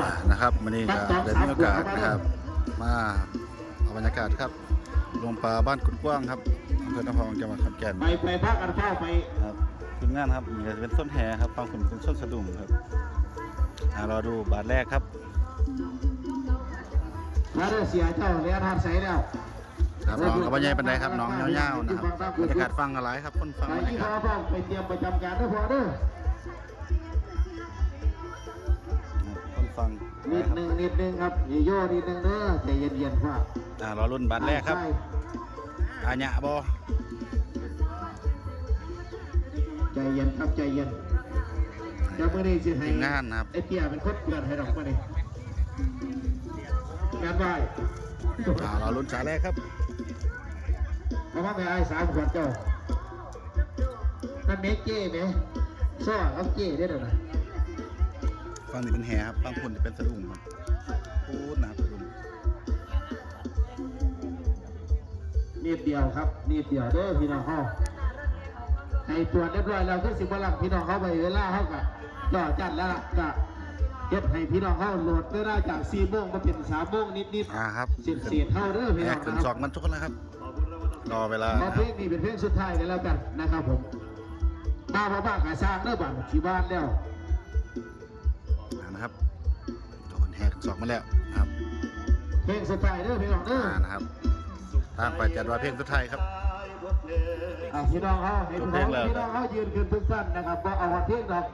อ่านะครับวันนี้ก็ได้มีโอกาสนะครับ มาเอาบรรยากาศครับลงปลาบ้านกุดกว้างครับอำเภอนครจังหวัดขอนแก่นไปไปพักกันเข้าไปครับทีมงานครับนี่ก็จะเป็นส้นแหครับฟังคุณเป็นส้นสะดุ้งครับอ่ารอดูบาทแรกครับถ้าได้เสียเจ้าเลี้ยงทานใสแล้วครับน้องกับบรรยายปันไดครับน้องเงาวๆนะครับบรรยากาศฟังอะไรครับคนฟังไปบรรที่ยาพ่กาอศพ่อไปเตรียมประจำการด้วยพอเด้อ ฟังนิดครับหนึ่งนิดหนึ่งครับอย่าโย่นิดหนึ่งเด้อใจเย็นๆพ่ออ่ารอรุ่นบาทแรกครับใช่อาญะบอใจเย็นครับใจเย็นเจ้ามื่อนี้สิให้ทีมงานนะครับไอ้เตี้ยเป็นคนเปลี่ยนให้ดอกมาดิงานไหวอ่ารอรุ่นสายแรกครับเพราะว่าไม่อายสามขวดเจ้านั่นเมเก้ไหมซ้อเอาเก้ได้เดี๋ยวนะฟังนี่เป็นแหครับฟังคุณนี่เป็นสะดุ้งครับพูดนะครับสะดุ้งนิดเดียวครับนิดเดียวเด้อพี่น้องเขาให้ตรวจเรียบร้อยแล้วคือสิบวันหลังพี่น้องเขาไปเวลาเขากะจ่อจัดแล้วล่ะกะเฮ็ดให้พี่น้องเขาโหลดเวลาจากสี่โมงมาเป็นสามโมงนิดอ่าครับๆเสียดเสียดเท่าเด้อพี่แหน้อกงถึงนะสคอรับงมันทุกคนแล้วครับรอเวลาเพราะเพลงนี้เป็นเพลงสุดท้ายกันแล้วกันนะครับผมบ้าบ้าบ้ากะสร้างเด้อบ้านที่บ้านแล้ว สองมาแล้วนะครับเพลงสุดท้ายเด้อพี่น้องเด้ออ่านะครับทางฝ่ายจัดว่าเพลงสุดท้ายครับ อะพี่น้องเขาให้พี่น้องพี่น้องเขายืนขึ้นทุกท่านนะครับบ่เอาวันเที่ยงดอก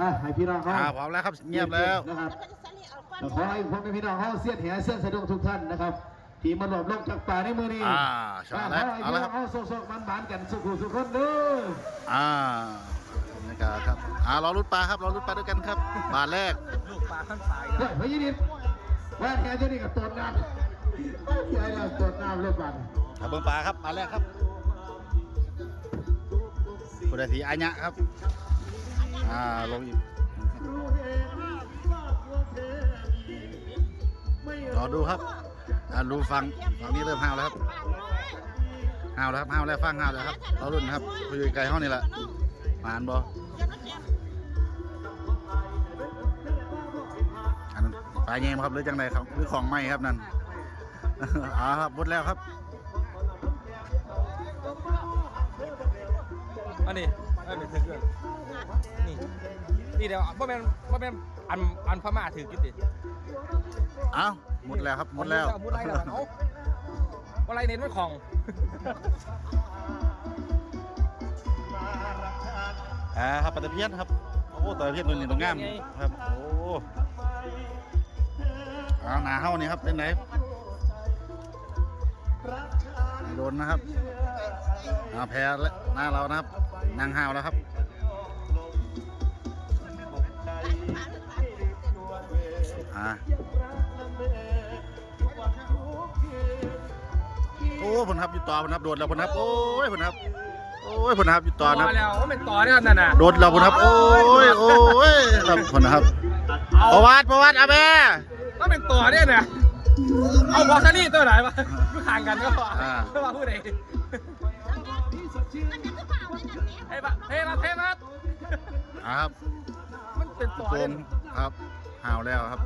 อะให้พี่น้องเขาอ่าพร้อมแล้วครับเงียบแล้วนะครับขอให้พ่อแม่พี่น้องเขาเสียดแหเส้นสะดวกทุกท่านนะครับ ที่มาหลบลงจากป่าในมือนี้อ่าชอะนะขแล้วอให้เอาพี่ละน้คอรับงเขาโซกๆมันๆกันสุขุสุขคนเด้ออ่าบรรยากาศครับอ่ารอรุดปลาครับรอรุดปลาด้วยกันครับบาทแรกลูกปลาขั้นปลายเฮ้ยพยินิดว่าแค่เจ้านี่กับตนน้ำใหญ่แล้วตนน้ำเริ่มบันครับเบิ้งปลาครับบาทแรกครับคุณอาทีอาญะครับอ่าลงอีกรอดูครับอ่าดูฟังฝั่งนี้เริ่มห้าวแล้วครับห้าวแล้วครับห้าวแล้วฟังห้าวแล้วครับเรารุ่นนะครับคุยไกลห้องนี่แหละมานบอ อันนั้นปลาเงี้ยครับหรือจังไรครับหรือของไหมครับนั่นอ่าครับหมดแล้วครับ อันนี้อันนี้ถือเกินนี่นี่เดี๋ยวบ่แม่นบ่แม่นอันอันพม่าถือกินดิเอ้าหมดแล้วครับหมดแล้วหมดไรแล้วเอ้าอะไรเน้นมันของ อ่าครับปลาตะเพียนครับ โอ้ตะเพียนตัวนี้ตรงงามครับ โอ้เอาหนาเฮานี่ครับเป็นไหนโดนนะครับอาแพ้แล้วหน้าเรานะครับนางห้าวแล้วครับอ่าโอ้ผลครับอยู่ต่อผลครับโดดแล้วผลครับโอ้ยผลครับ โอ้ยผลครับอยู่ต่อนะครับ แล้วว่าเป็นต่อเนี่ยนั่นน่ะโดดเราพุ่นครับโอ้ยโอ้ยครับพุ่นนะครับประวัติประวัติอาแม่ว่าเป็นต่อเนี่ยน่ะเอาวอซานี่ตัวไหนวะคือห่างกันก็พออ่าไม่ว่าพูดเองเฮ้ยปะเฮ้ยมาเฮ้ยมาอ่าครับมันเป็นต่อโกเนี่ยงครับห่าวแล้วครับ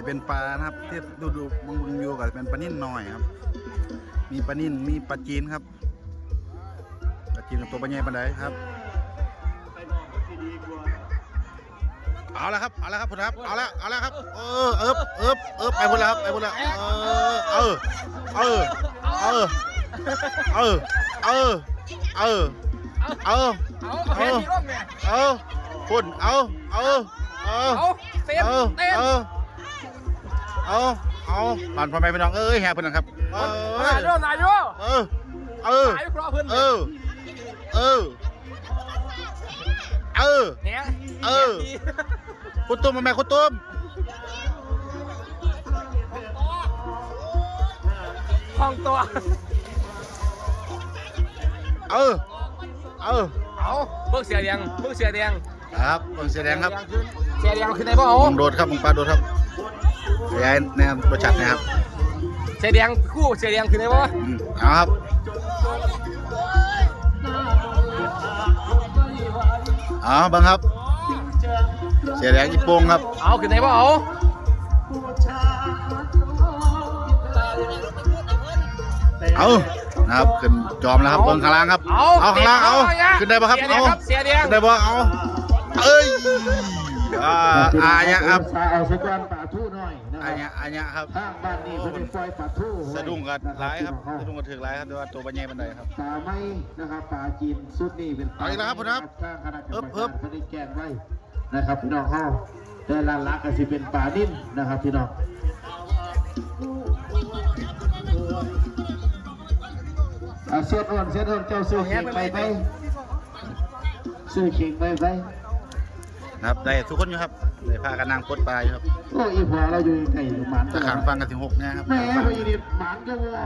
จะเป็นปลานะครับที่ดูดูมึงมึงอยู่กับเป็นปลานิ่นหน่อยครับ มีปลานิ่นมีปลาจีนครับปลาจีนกับตัวปลาใหญ่ปลาใดครับเอาละครับเอาละครับพุ่นครับเอาละเอาละครับเออเอิบเอิบเอิบไปพุ่นแล้วครับไปพุ่นแล้วเออเออเออเออเออเออเออเออเอาเอาเฮ้ยมีร่องเนี่ยเอาพุ่นเอาเอาเอาเอาเต้นเอาเต้น เอาเอาผ่านพ่อแม่พี่น้องเอ้ยแห่เพิ่นนะครับ เออนายโยนายโยเออ เออสายครอเพิ่นเออ เออ เออ เนี่ยเออ คุณตุ้มมาแม่คุณตุ้มห้องตัว เออ เออ เอาเบิกเสียแดงเบิกเสียแดงครับเบิ่งเสียแดงครับ เสียแดงขึ้นได้ป่อามึงโดดครับมึงปลาโดดครับ ยายแนวประชัดนะครับเสียแดงคู่เสียแดงขึ้นได้ป่อืมเอาครับเอาเบังครับ เสียแดงญี่ปุ่งครับเอาขึ้นไหนบ่เอาเอานะครับขึ้นจอมแล้วครับเบิ้งข้างล่างครับเอาเอาข้างล่างเอาย่ขึ้นได้ปะครับเสียแดเอางครับเสียแดงขึ้นได้ปะเอาเอ้ย อ่าอาครับเอาสะกอนป่าทู่หน่อยนะคอารับเนี่ยอาเนี่ยครับ ทางบ้านนี้เพิ่นปล่อยป่าทู่สะดุ้งกันนะร้ายครับ สะดุ้งกันถึงร้ายครับแต่ว่าตัวบันใหญ่บันไดครับป่าไม้นะครับป่าจีนสุดนี่เป็นเอาอีกแล้วครับคุณครับทางคณะกรรมเอิการบเขาได้แจ้งไว้นะครับพี่น้องเฮาแต่ละลักก็สิเป็นป่านิ่นนะครับพี่น้องอะเสียนอ่อนเสียนอ่อนเจ้าซื้อเข่งไปไหมซื้อเข่งไปไหม นะครับได้ทุกคนอยู่ครับได้พากันนั่งปลดปลาอยู่ครับโอ้อีพอเราอยู่ไก่หมันตะขางฟังกันถึงหกเนี่ยครับแม่ขางฟังไปอยู่นี่หมันก็ว่า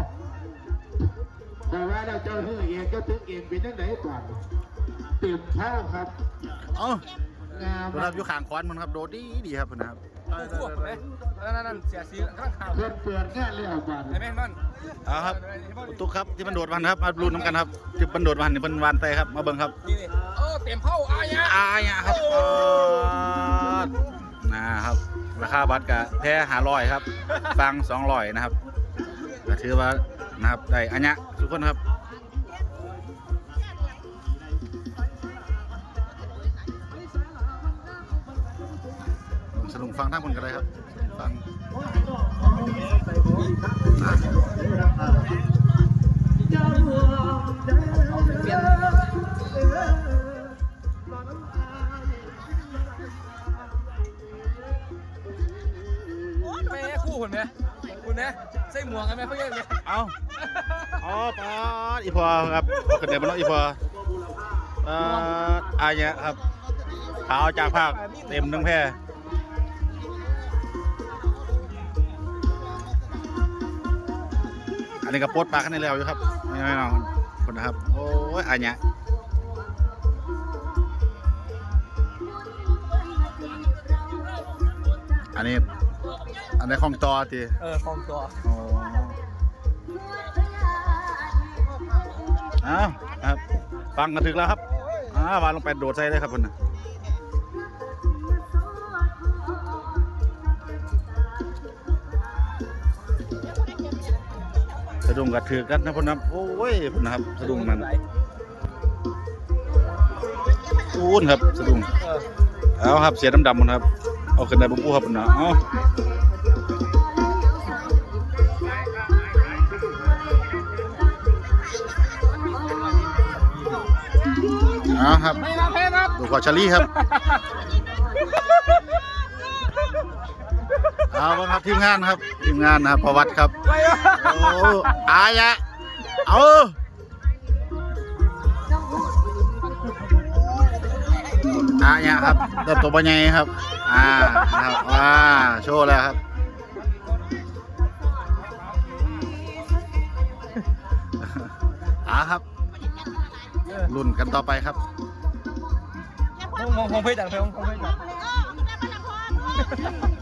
แต่ว่าเราเจ้าเฮือเองเจ้าตึกเองเป็นจังไดก่อนเต็มเท่าครับ เอ้างามดูครับอยู่ขางควันมันครับโดดดีดีครับคุณนะครับ พวกไหมนั่นนั่นเสียสีข้างข่าวเพื่อนเปลือนงานเรื่องบ้านไอ้แม่นั่นเอาครับตุ๊กครับที่มันโดดวันครับมาลุ้นน้ำกันครับที่มันโดดวันนี่มันวันใส่ครับมาเบิ่งครับนี่นี่เออเต็มเผาอายะอาเนี่ยครับเออนะครับราคาบัตรกับแพ้หาร้อยครับ ฟังสองร้อยนะครับก็ถือว่านะครับได้อันเนี้ยทุกคนครับ สนุกฟังทั้งคนกันเลยครับฟังอะแม่คู่คนไหมคุณนะใส่หมวกกันไหมเขาเรียกไหมเอาอ๋อปาดอีพอครับเอาขึ้นเดี๋ยวมันเนาะอีพอปาดอาเนี่ยครับขาวจากภาคเต็มทั้งแพร่ นนี้ก็โปดปลากันในแล้วอยู่ครับไม่ไม่น้องคนนะครับ โอ้ยอาเนี่ยอันนี้ อันนี้ของตอตีเออคลองตัวอ๋ออ้าวครับ ฟังกันถึงแล้วครับอ้าววางลงไปโดดใส่เลยครับคุณนะะดุ้งกัดถือกันนะพ่นนะโอ้ยพ่นนะครับสะดุ้งมันอูนครับสะดุ้งเอาครับเสียดำๆมันครับเอาขึ้นได้บุ้งปูครับพนะเอาเอาครับไม่รับแพ้ครับดูขอชาลี่ครับ เอาบ้างครับทีมงานครับทีมงานนะครับประวัติครับโอ้อายะเอาอายะครับเริ่มตัวปัญญาครับ อ่าครับอ่าโชว์แล้วครับอาครับรุ่นกันต่อไปครับมองมองเพชรดังเพชรมองเพชรดัง